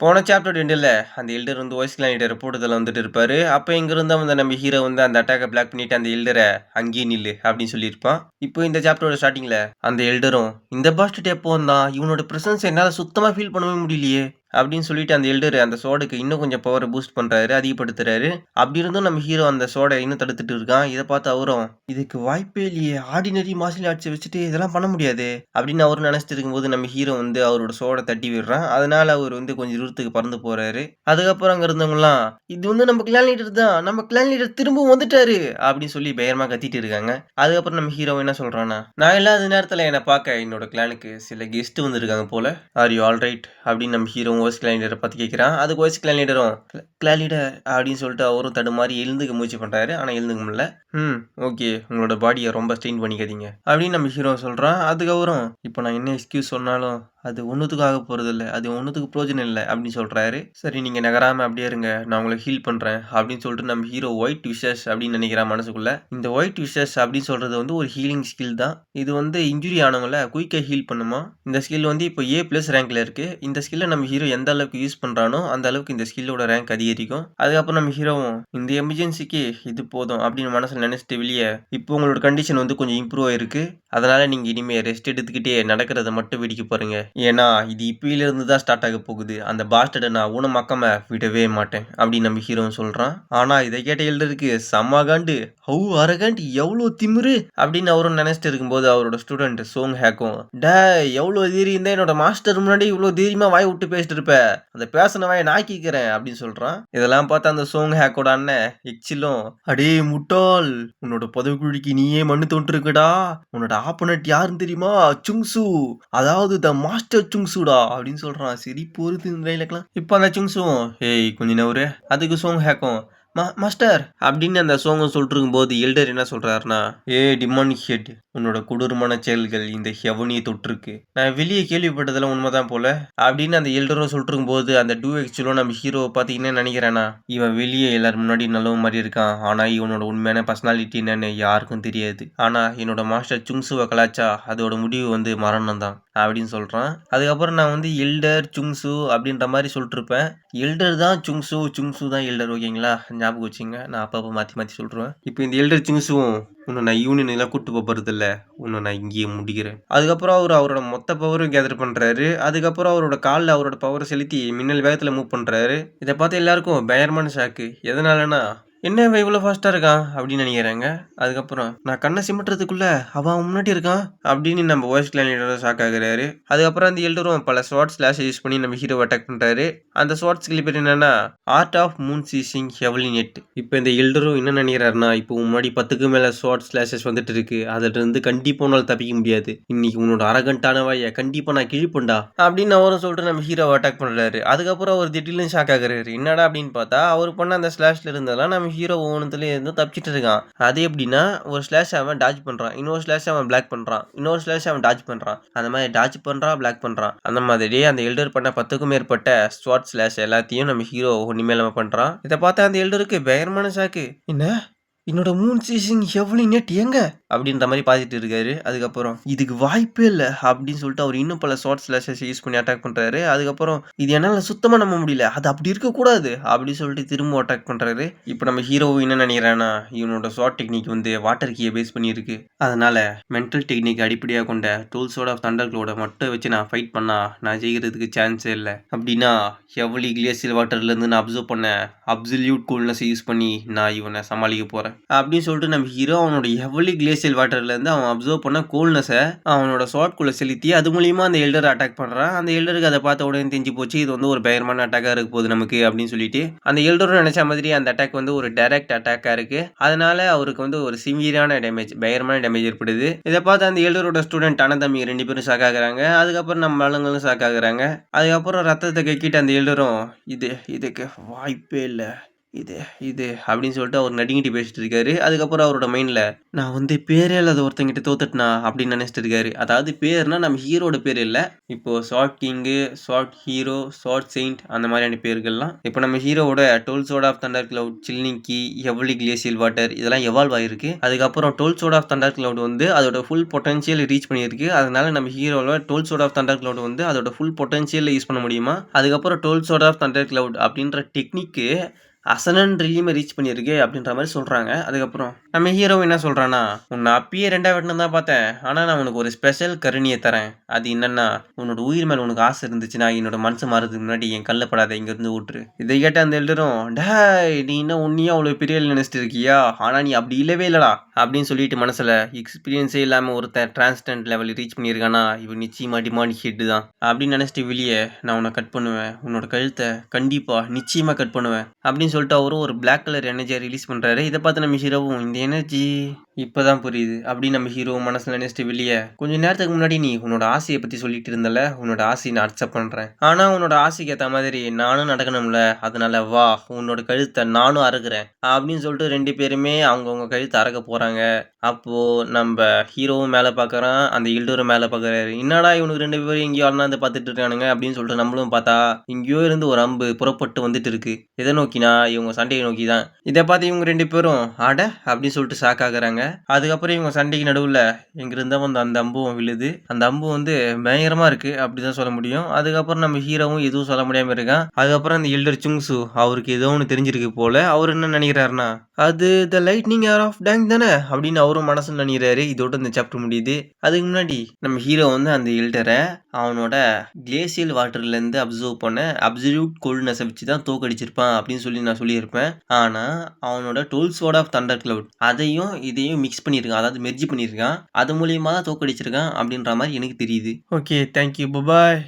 போன சாப்டர் எண்டில் அந்த எல்டர் வந்து வாய்ஸ் கிளானிட்ட போட்டதில் வந்துட்டு இருப்பார். அப்போ இங்கேருந்து வந்து நம்ம ஹீரோ வந்து அந்த அட்டாக்கை பிளாக் பண்ணிட்டு அந்த எல்டரை அங்கேயே நில்லு அப்படின்னு சொல்லியிருப்பான். இப்போ இந்த சாப்டரோட ஸ்டார்டிங்கில் அந்த எல்டரும் இந்த பாஸ்ட் எப்போ தான் இவனோட ப்ரெசன்ஸ் என்னால் சுத்தமாக ஃபீல் பண்ணவே முடியலையே. அப்படின்னு சொல்லிட்டு அந்த எல்டர் அந்த சோடுக்கு இன்னும் கொஞ்சம் பவரை பூஸ்ட் பண்ணுறாரு அதிகப்படுத்துறாரு. அப்படி இருந்தும் நம்ம ஹீரோ அந்த சோடை இன்னும் தடுத்துட்டு இருக்கான். இதை பார்த்து அவரும் இதுக்கு வாய்ப்பே இல்லையே. ஆர்டினரி மார்ஷியல் ஆர்ட்ஸை வச்சுட்டு இதெல்லாம் பண்ண முடியாது. அப்படின்னு அவரும் நினச்சிட்டு இருக்கும்போது நம்ம ஹீரோ வந்து அவரோட சோடை தட்டி விடுறான். அதனால அவர் வந்து கொஞ்சம் தூரத்துக்கு பறந்து போறாரு. அதுக்கப்புறம் அங்கே இருந்தவங்களாம் இது வந்து நம்ம கிளான் லீடர் தான். நம்ம கிளான் லீடர் திரும்பவும் வந்துட்டாரு. அப்படின்னு சொல்லி பயமா கத்திட்டு இருக்காங்க. அதுக்கப்புறம் நம்ம ஹீரோ என்ன சொல்றான்னா நான் இல்லாத நேரத்தில் என்னை பார்க்க என்னோட கிளானுக்கு சில கெஸ்ட் வந்திருக்காங்க போல. ஆர் யூ ஆல் ரைட் அப்படின்னு நம்ம ஹீரோ வாய்ஸ் கிளான் லீடரை பார்த்து கேட்குறான் அதுக்கு ஓஸ் கிளான் லீடரும் கிளான் லீடர் அப்படின்னு சொல்லிட்டு அவரும் தடுமாறி எழுந்துக்க முயற்சி பண்ணுறாரு ஆனால் எழுந்துக்க முடியல. ம் ஓகே உங்களோட பாடியை ரொம்ப ஸ்ட்ரெயின் பண்ணிக்காதீங்க. அப்படின்னு நம்ம ஹீரோ சொல்கிறான் அதுக்கப்புறம் இப்போ நான் என்ன எக்ஸ்கியூஸ் சொன்னாலும் அது ஒன்றுத்துக்கும் ஆக போகிறதில்ல அது ஒன்றுத்துக்கு பிரோஜனம் இல்லை அப்படின்னு சொல்கிறாரு சரி நீங்கள் நகராமல் அப்படியே இருங்க. நான் உங்களை ஹீல் பண்ணுறேன் அப்படின்னு சொல்லிட்டு நம்ம ஹீரோ ஒயிட் விஷஸ் அப்படின்னு நினைக்கிறான் மனசுக்குள்ளே இந்த ஒயிட் விஷஸ் அப்படின்னு சொல்கிறது வந்து ஒரு ஹீலிங் ஸ்கில் தான். இது வந்து இன்ஜுரி ஆனவங்கள குயிக்காக ஹீல் பண்ணுமா? இந்த ஸ்கில் வந்து இப்போ ஏ ப்ளஸ் ரேங்கில் இருக்குது இந்த ஸ்கில்லை நம்ம ஹீரோ எந்த அளவுக்கு யூஸ் பண்ணுறானோ அந்த அளவுக்கு இந்த ஸ்கில்லோட ரேங்க் அதிகரிக்கும். அதுக்கப்புறம் நம்ம ஹீரோவும் இந்த எமர்ஜென்சிக்கு இது போதும் அப்படின்னு மனசில் நினச்சிட்டு வெளியே இப்போ உங்களோட கண்டிஷன் வந்து கொஞ்சம் இம்ப்ரூவ் ஆயிருக்கு. அதனால் நீங்கள் இனிமேல் ரெஸ்ட் எடுத்துக்கிட்டே நடக்கிறத மட்டும் வெடிக்க போகிறீங்க ஏன்னா இது இப்பயிலிருந்து தான் ஸ்டார்ட் ஆக போகுது. அந்த பாஸ்டர்டை நான் ஊனமாக்காம விடவே மாட்டேன் அப்படின்னு நம்ம ஹீரோன்னு சொல்கிறான் ஆனால் இதை கேட்ட எழுதுறதுக்கு செம்ம ஹவு அரகாண்டு எவ்வளோ திமிரு? அப்படின்னு அவரும் நினைச்சிட்டு இருக்கும்போது அவரோட ஸ்டூடெண்ட் சோங் ஹேக்கும் டே எவ்வளோ தீரி இருந்தா என்னோட மாஸ்டர் முன்னாடி இவ்வளோ தீரியமாக வாய் விட்டு பேசிட்டு இருப்ப. அந்த பேசின வாயை நாக்கிக்கிறேன் அப்படின்னு சொல்கிறான் இதெல்லாம் பார்த்து அந்த சோங் ஹேக்கோட அண்ணன் எச்சிலும் அடே முட்டாள் உன்னோட பதவிக்குழிக்கு நீயே மண்ணு தோன்றிருக்கடா. உன்னோட ஆப்பனட் யாருன்னு தெரியுமா? சுங்சு. அதாவது த மாஸ்டர் சுங்சுடா அப்படின்னு சொல்கிறான் சரி பொறுத்து ரயிலுக்கெல்லாம் இப்போ அந்த சுங்ஸும் ஏய் கொஞ்ச நவரு அதுக்கு சோங் ஹேக்கும் மா மாஸ்டர் அப்படின்னு அந்த சோங்கம் சொல்லிட்டு போது எல்டர் என்ன சொல்கிறாருன்னா ஏ டிமான் ஹெட் உன்னோட கொடூரமான செயல்கள் இந்த ஹெவனியை தொட்டிருக்கு. நான் வெளியே கேள்விப்பட்டதெல்லாம் உண்மைதான் போல அப்படின்னு அந்த எல்டரும் சொல்லிட்டு போது அந்த டூ எக்ஸ்லோ நம்ம ஹீரோ பார்த்தீங்கன்னா நினைக்கிறேன்னா இவன் வெளியே எல்லாரும் முன்னாடி நல்ல மாதிரி இருக்கான். ஆனால் இவனோட உண்மையான பர்சனாலிட்டி என்னன்னு யாருக்கும் தெரியாது. ஆனால் என்னோட மாஸ்டர் சுங்சுவை கலாச்சா அதோட முடிவு வந்து மரணம் தான் அப்படின்னு சொல்கிறான் அதுக்கப்புறம் நான் வந்து எல்டர் சுங்சு அப்படின்ற மாதிரி சொல்லிட்டுருப்பேன். எல்டர் தான் சுங்சு சுங்சு தான் எல்டர் ஓகேங்களா ஞாபகம் வச்சுங்க நான் அப்பப்போ மாற்றி மாற்றி சொல்கிறேன் இப்போ இந்த எல்டர் சுங்சுவும் உன்னை நான் யூனியன் எல்லாம் கூட்டு போகிறது இல்லை. உன்னை நான் இங்கேயே முடிக்கிறேன். அதுக்கப்புறம் அவர் அவரோட மொத்த பவரும் கேதர் பண்ணுறாரு அதுக்கப்புறம் அவரோட காலில் அவரோட பவரை செலுத்தி மின்னல் வேகத்தில் மூவ் பண்ணுறாரு இதை பார்த்து எல்லாருக்கும் பயங்கரமான ஷாக்கு எதனாலனா என்ன இவன் இவ்வளோ ஃபாஸ்ட்டாக இருக்கான் அப்படின்னு நினைக்கிறாங்க. அதுக்கப்புறம் நான் கண்ணை சிமிட்டுறதுக்குள்ள அவன் முன்னாடி இருக்கான்? அப்படின்னு நம்ம வாய்ஸ் கிளானியோட ஷாக் ஆகுறாரு. அதுக்கப்புறம் அந்த எல்டரும் பல ஷார்ட் ஸ்லாஷ் யூஸ் பண்ணி நம்ம ஹீரோ அட்டாக் பண்ணுறாரு அந்த ஸ்வாட்ஸ் கிளிப்பர் என்னன்னா art of moon ceasing heavily net இப்போ இந்த எல்டரும் என்ன நினைக்கிறாருன்னா இப்போ முன்னாடி பத்துக்கு மேலே ஷார்ட் ஸ்லாஷஸ் வந்துட்டு இருக்கு. அதிலிருந்து கண்டிப்பாக உன்னால் தப்பிக்க முடியாது. இன்னைக்கு உன்னோட அரகண்டான வாயை கண்டிப்பாக நான் கிழிப்பண்டா அப்படின்னு அவரும் சொல்லிட்டு நம்ம ஹீரோவை அட்டாக் பண்ணுறாரு அதுக்கப்புறம் அவர் திடீர்னு ஷாக் ஆகுறாரு. என்னடா? அப்படின்னு பார்த்தா அவர் பண்ண அந்த ஸ்லாஷ்ல இருந்ததெல்லாம் நம்ம ஹீரோ ஒவ்வொன்றுல இருந்து தப்பிச்சிட்டு இருக்கான். அது எப்படின்னா ஒரு ஸ்லாஷ் அவன் டாஜ் பண்ணுறான் இன்னொரு ஸ்லாஷ் அவன் பிளாக் பண்ணுறான் இன்னொரு ஸ்லாஷ் அவன் டாஜ் பண்ணுறான் அந்த மாதிரி டாஜ் பண்ணுறான் பிளாக் பண்ணுறான் அந்த மாதிரி அந்த எல்டர் பண்ண பத்துக்கும் மேற்பட்ட ஸ்வாட் ஸ்லாஷ் எல்லாத்தையும் நம்ம ஹீரோ ஒன்றுமே பண்ணுறான் இதை பார்த்தா அந்த எல்டருக்கு பயங்கரமான சாக்கு என்ன? என்னோட மூன் சீசிங் எவ்வளோ நெட் எங்க அப்படின்ற மாதிரி பார்த்துட்டு இருக்காரு. அதுக்கப்புறம் இதுக்கு வாய்ப்பே இல்லை அப்படின்னு சொல்லிட்டு அவர் இன்னும் பல ஷார்ட் ஸ்லாஷஸ் யூஸ் பண்ணி அட்டாக் பண்ணுறாரு அதுக்கப்புறம் இது என்னால் சுத்தமாக நம்ப முடியல. அது அப்படி இருக்கக்கூடாது அப்படின்னு சொல்லிட்டு திரும்ப அட்டாக் பண்ணுறாரு இப்போ நம்ம ஹீரோ என்ன நினைக்கிறானா இவனோட ஷார்ட் டெக்னிக் வந்து வாட்டர் கீயை பேஸ் பண்ணியிருக்கு. அதனால மென்டல் டெக்னிக் அடிப்படையாக கொண்ட டூல்ஸோட தண்டர்களோட மட்டும் வச்சு நான் ஃபைட் பண்ணால் நான் ஜெயிக்கிறதுக்கு சான்ஸே இல்லை. அப்படின்னா எவ்வளி கிளேசியல் வாட்டர்லேருந்து நான் அப்சர்வ் பண்ண அப்சல்யூட் கூல்னஸ் யூஸ் பண்ணி நான் இவனை சமாளிக்க போகிறேன் அப்படின்னு சொல்லிட்டு நம்ம ஹீரோ அவனோட எவ்வளி கிளேசியல் வாட்டர்லேருந்து அவன் அப்சர்வ் பண்ண கூல்னஸை அவனோட ஷார்ட்குள்ளே செலுத்தி அது மூலியமாக அந்த எல்டர் அட்டாக் பண்ணுறான் அந்த எல்டருக்கு அதை பார்த்த உடனே தெரிஞ்சு போச்சு இது வந்து ஒரு பயங்கரமான அட்டாக்காக இருக்க போகுது நமக்கு அப்படின்னு சொல்லிட்டு அந்த எல்டரும் நினச்ச மாதிரி அந்த அட்டாக் வந்து ஒரு டைரக்ட் அட்டாக்காக இருக்குது அதனால அவருக்கு வந்து ஒரு சிவியரான டேமேஜ் பயங்கரமான டேமேஜ் ஏற்படுது. இதை பார்த்து அந்த எல்டரோட ஸ்டூடெண்ட் அனந்தம்பி ரெண்டு பேரும் ஷாக் ஆகுறாங்க. அதுக்கப்புறம் நம்ம ஆளுங்களும் ஷாக் ஆகுறாங்க. அதுக்கப்புறம் ரத்தத்தை கக்கிட்டு அந்த எல்டரும் இது இதுக்கு வாய்ப்பே இல்லை. இது இது அப்படின்னு சொல்லிட்டு அவர் நடிங்கிட்டு பேசிட்டு இருக்காரு. அதுக்கப்புறம் அவரோட மைண்டில் நான் வந்து பேரே இல்லாத ஒருத்தங்கிட்ட தோத்துட்டனா அப்படின்னு நினச்சிட்டு இருக்காரு. அதாவது பேர்னா நம்ம ஹீரோட பேர் இல்லை. இப்போது sword king sword hero sword saint அந்த மாதிரியான பேர்கள்லாம் இப்போ நம்ம ஹீரோவோட toll sword of thunder cloud சில்லிங்கி எவ்வளி கிளேசியல் வாட்டர் இதெல்லாம் எவால்வ் ஆயிருக்கு. அதுக்கப்புறம் toll sword of thunder cloud வந்து அதோட ஃபுல் பொட்டன்ஷியல் ரீச் பண்ணியிருக்கு. அதனால நம்ம ஹீரோவில் toll sword of thunder cloud வந்து அதோட ஃபுல் பொட்டன்ஷியல் யூஸ் பண்ண முடியுமா? அதுக்கப்புறம் toll sword of thunder cloud அப்படின்ற டெக்னிக்கு அசனன் ரிலீமை ரீச் பண்ணியிருக்கு அப்படின்ற மாதிரி சொல்கிறாங்க அதுக்கப்புறம் நம்ம ஹீரோ என்ன சொல்கிறான்னா உன்னை அப்பயே ரெண்டாக வெட்டணும் தான் பார்த்தேன். ஆனால் நான் உனக்கு ஒரு ஸ்பெஷல் கருணியை தரேன். அது என்னென்னா உன்னோட உயிர் மேலே உனக்கு ஆசை இருந்துச்சுன்னா என்னோட மனசு மாறதுக்கு முன்னாடி என் கல்ல படாத இங்கேருந்து விட்டுரு இதை கேட்ட அந்த எல்டரும் டே நீ என்ன உன்னையும் அவ்வளோ பெரிய நினச்சிட்டு நினைச்சிட்டு இருக்கியா? ஆனால் நீ அப்படி இல்லவே இல்லடா. அப்படின்னு சொல்லிட்டு மனசில் எக்ஸ்பீரியன்ஸே இல்லாமல் ஒருத்தன் டிரான்ஸ்டன்ட் லெவல் ரீச் பண்ணியிருக்கானா இவன் நிச்சயமாக டிமாண்ட் ஹிட் தான். அப்படின்னு நினச்சிட்டு வெளியே நான் உன்னை கட் பண்ணுவேன். உன்னோட கழுத்தை கண்டிப்பாக நிச்சயமாக கட் பண்ணுவேன். அப்படின்னு சொல்லிட்டு அவரும் ஒரு பிளாக் கலர் எனர்ஜியை ரிலீஸ் பண்ணுறாரு இதை பார்த்து நம்ம ஹீரோவும் இந்த எனர்ஜி இப்போதான் புரியுது. அப்படின்னு நம்ம ஹீரோ மனசில் நினைச்சிட்டு வெளியே கொஞ்ச நேரத்துக்கு முன்னாடி நீ உன்னோட ஆசையை பற்றி சொல்லிட்டு இருந்தல உன்னோட ஆசையை நான் அக்செப்ட் பண்ணுறேன் ஆனால் உன்னோட ஆசைக்கு ஏற்ற மாதிரி நானும் நடக்கணும்ல அதனால வா உன்னோட கழுத்தை நானும் அறுக்கிறேன் அப்படின்னு சொல்லிட்டு ரெண்டு பேருமே அவங்கவுங்க கழுத்தை அறக்க போகிறாங்க அப்போது நம்ம ஹீரோவும் மேலே பார்க்குறான் அந்த இல்டோரும் மேலே பார்க்குறாரு என்னடா இவனுக்கு ரெண்டு பேரும் எங்கேயோ அண்ணாந்து பார்த்துட்டு இருக்கானுங்க? அப்படின்னு சொல்லிட்டு நம்மளும் பார்த்தா இங்கேயோ இருந்து ஒரு அம்பு புறப்பட்டு வந்துட்டு இருக்கு. எதை நோக்கினா இவங்க சண்டையை நோக்கி தான் இதை பார்த்து இவங்க ரெண்டு பேரும் அட அப்படின்னு சொல்லிட்டு ஷாக் ஆகுறாங்க. அதுக்கப்புறம் இவங்க சண்டைக்கு நடுவில் எங்கிருந்தா வந்து அந்த அம்பும் விழுது. அந்த அம்பு வந்து பயங்கரமா இருக்கு அப்படிதான் சொல்ல முடியும். அதுக்கப்புறம் நம்ம ஹீரோவும் எதுவும் சொல்ல முடியாமல் இருக்கான். அதுக்கப்புறம் அந்த எல்டர் சுங்சு அவருக்கு ஏதோ ஒன்று தெரிஞ்சிருக்கு போல. அவர் என்ன நினைக்கிறாருன்னா அது த லைட்னிங் ஏர் ஆஃப் டேங் தானே? அப்படின்னு அவரும் மனசு நினைக்கிறாரு. இதோட இந்த சாப்டர் முடியுது. அதுக்கு முன்னாடி நம்ம ஹீரோ வந்து அந்த எல்டரை அவனோட கிளேசியல் வாட்டர்லேருந்து அப்சர்வ் பண்ண அப்சல்யூட் கோல்ட்னஸை வச்சு தான் தோக்கடிச்சிருப்பான் அப்படின்னு சொல்லி நான் சொல்லியிருப்பேன். ஆனால் அவனோட tolls ward of thunder cloud அதையும் இதையும் மிக்ஸ் பண்ணியிருக்கான். அதாவது மெர்ஜி பண்ணியிருக்கான். அது மூலியமா தான் தோக்கடிச்சிருக்கான் அப்படின்ற மாதிரி எனக்கு தெரியுது. Okay thank you bye